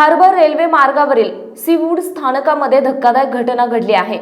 Harbour railway मार्गावरील सीवूड स्थानकामध्ये धक्कादायक घटना घडली आहे.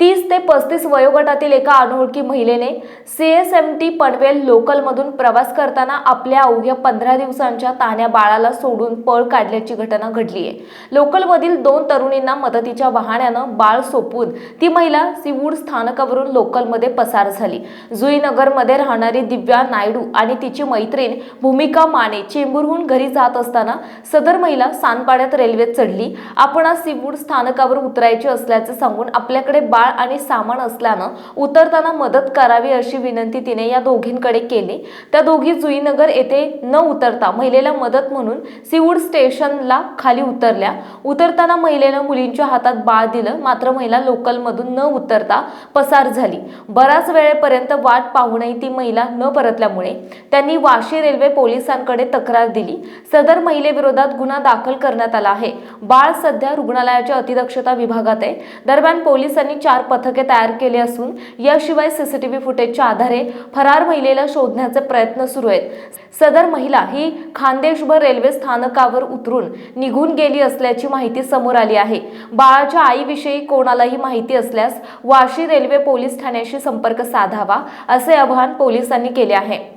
तीस ते पस्तीस वयोगटातील एका अनोळखी महिलेने C S M T Panvel लोकलमधून प्रवास करताना आपल्या अवघ्या पंधरा दिवसांच्या तान्या बाळाला सोडून पळ काढल्याची घटना घडली आहे लोकलमधील दोन तरुणींना मदतीच्या वाहण्यानं बाळ सोपून ती महिला सीवूड स्थानकावरून लोकलमध्ये पसार झाली. जुईनगरमध्ये राहणारी दिव्या नायडू आणि तिची मैत्रीण भूमिका माने चेंबूरहून घरी जात असताना सदर महिला सानपाड्यात रेल्वेत चढली. आपण आज सीवूड स्थानकावर उतरायची असल्याचे सांगून आपल्याकडे बाळ आणि सामान असल्यानं उतरताना मदत करावी अशी विनंती तिने या दोघींकडे केली. त्या दोघी जुईनगर येथे न उतरता महिलेला मदत म्हणून सीवूड स्टेशनला खाली उतरल्या. उतरताना महिलेनं मुलींच्या हातात बाळ दिलं. मात्र महिला लोकलमधून न उतरता पसार झाली. बराच वेळेपर्यंत वाट पाहूनही ती महिला न परतल्यामुळे त्यांनी वाशी रेल्वे पोलिसांकडे तक्रार दिली. सदर महिलेविरोधात गुन्हा दाखल करण्यात आला आहे. बाळ सध्या रुग्ण रुग्णालयाच्या अतिदक्षता विभागात आहे. दरम्यान पोलिसांनी चार पथके तयार केले असून याशिवाय सीसीटीव्ही फुटेजच्या आधारे फरार महिलेला शोधण्याचे प्रयत्न सुरू आहेत. सदर महिला ही खानदेशभर रेल्वे स्थानकावर उतरून निघून गेली असल्याची माहिती समोर आली आहे. बाळाच्या आईविषयी कोणालाही माहिती असल्यास वाशी रेल्वे पोलीस ठाण्याशी संपर्क साधावा असे आवाहन पोलिसांनी केले आहे.